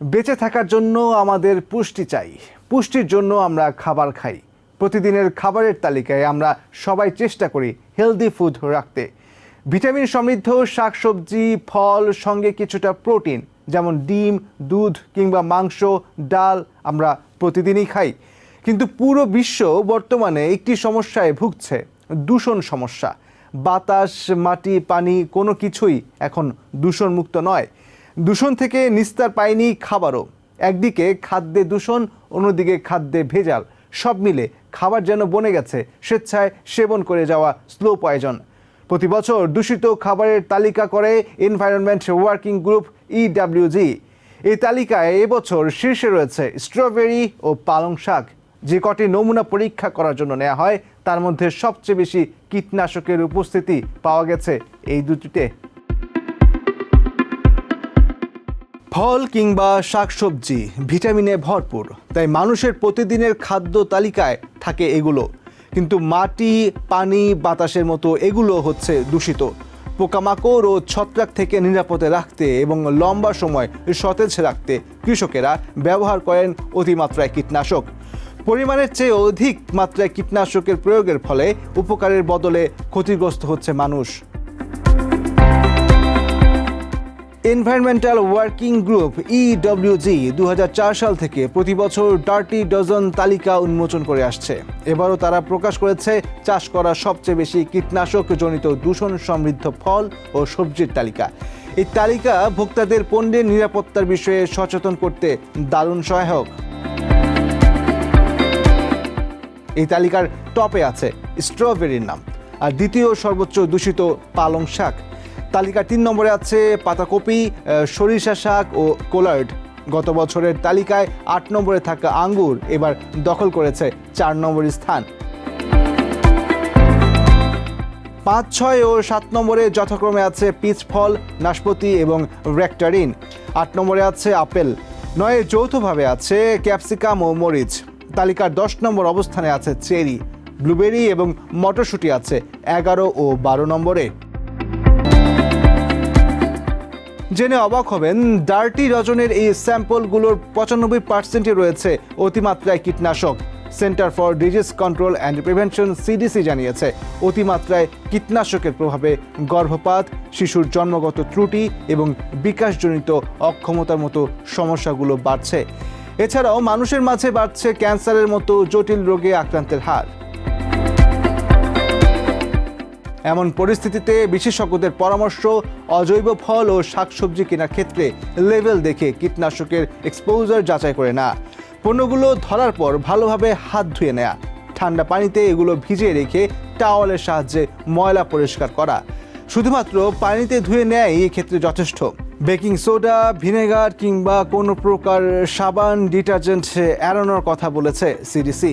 বেঁচে থাকার জন্য আমাদের পুষ্টি চাই। পুষ্টির জন্য আমরা খাবার খাই। প্রতিদিনের খাবারের তালিকায় আমরা সবাই চেষ্টা করি হেলদি ফুড রাখতে। ভিটামিন সমৃদ্ধ, শাকসবজি, ফল, সঙ্গে কিছুটা প্রোটিন, যেমন ডিম, দুধ কিংবা মাংস, ডাল আমরা প্রতিদিনই খাই। কিন্তু পুরো বিশ্ব বর্তমানে একটি সমস্যায় ভুগছে, দূষণ সমস্যা। বাতাস, মাটি, পানি কোনো কিছুই এখন দূষণমুক্ত নয়। দূষণ থেকে নিস্তার পায়নি খাবারও। একদিকে খাদ্যে দূষণ, অন্যদিকে খাদ্যে ভেজাল। সব মিলে খাবার যেন বনে গেছে, স্বেচ্ছায় সেবন করে যাওয়া স্লো পয়জন। প্রতি বছর দূষিত খাবারের তালিকা করে এনভায়রনমেন্ট ওয়ার্কিং গ্রুপ ইডাব্লিউজি এই তালিকায় এবছর শীর্ষে রয়েছে স্ট্রবেরি ও পালং শাক। যে কটি নমুনা পরীক্ষা করার জন্য নেওয়া হয়, তার মধ্যে সবচেয়ে বেশি কীটনাশকের উপস্থিতি পাওয়া গেছে এই দুটিতে। ফল কিংবা শাকসবজি, ভিটামিনে ভরপুর, তাই মানুষের প্রতিদিনের খাদ্য তালিকায় থাকে এগুলো। কিন্তু মাটি, পানি, বাতাসের মতো এগুলো হচ্ছে দূষিত। পোকামাকড় ও ছত্রাক থেকে নিরাপদে রাখতে এবং লম্বা সময় সতেজ রাখতে কৃষকেরা ব্যবহার করেন অতিমাত্রায় কীটনাশক। পরিমাণের চেয়ে অধিক মাত্রায় কীটনাশকের প্রয়োগের ফলে উপকারের বদলে ক্ষতিগ্রস্ত হচ্ছে মানুষ। এনভায়রনমেন্টাল ওয়ার্কিং গ্রুপ ইডব্লিউজি দু হাজার চার সাল থেকে প্রতি বছর ডার্টি ডজন তালিকা উন্মোচন করে আসছে। এবারও তারা প্রকাশ করেছে, চাষ করা সবচেয়ে বেশি কীটনাশক জনিত দূষণ সমৃদ্ধ ফল ও সবজির তালিকা। এই তালিকা ভোক্তাদের পণ্যের নিরাপত্তার বিষয়ে সচেতন করতে দারুণ সহায়ক। এই তালিকার টপে আছে স্ট্রবেরির নাম, আর দ্বিতীয় সর্বোচ্চ দূষিত পালং শাক। তালিকার তিন নম্বরে আছে পাতাকপি সরিষা শাক ও কোলার্ড। গত বছরের তালিকায় আট নম্বরে থাকা আঙ্গুর এবার দখল করেছে চার নম্বরের স্থান। পাঁচ, ছয় ও সাত নম্বরে যথাক্রমে আছে পিচ ফল নাশপাতি এবং রেক্টারিন। আট নম্বরে আছে আপেল। নয়ে যৌথভাবে আছে ক্যাপসিকাম ও মরিচ। তালিকার দশ নম্বর অবস্থানে আছে চেরি। ব্লুবেরি এবং মটরশুঁটি আছে এগারো ও বারো নম্বরে। জেনে অবাক হবেন, ডার্টি রজনের এই স্যাম্পলগুলোর পঁচানব্বই পার্সেন্টই রয়েছে অতিমাত্রায় কীটনাশক। Center for Disease Control and Prevention, CDC জানিয়েছে, অতিমাত্রায় কীটনাশকের প্রভাবে গর্ভপাত, শিশুর জন্মগত ত্রুটি এবং বিকাশজনিত অক্ষমতার মতো সমস্যাগুলো বাড়ছে। এছাড়াও মানুষের মাঝে বাড়ছে ক্যান্সারের মতো জটিল রোগে আক্রান্তের হার। এমন পরিস্থিতিতে বিশেষজ্ঞদের পরামর্শ, অজৈব ফল ও শাকসবজি কেনার ক্ষেত্রে লেভেল দেখে কীটনাশকের এক্সপোজার যাচাই করে না। পণ্যগুলো ধরার পর ভালোভাবে হাত ধুয়ে নেয়া, ঠান্ডা পানিতে এগুলো ভিজিয়ে রেখে টাওয়ালের সাহায্যে ময়লা পরিষ্কার করা। শুধুমাত্র পানিতে ধুয়ে নেয় এই ক্ষেত্রে যথেষ্ট। বেকিং সোডা, ভিনেগার কিংবা কোনো প্রকার সাবান, ডিটারজেন্ট, এড়ানোর কথা বলেছে সিডিসি।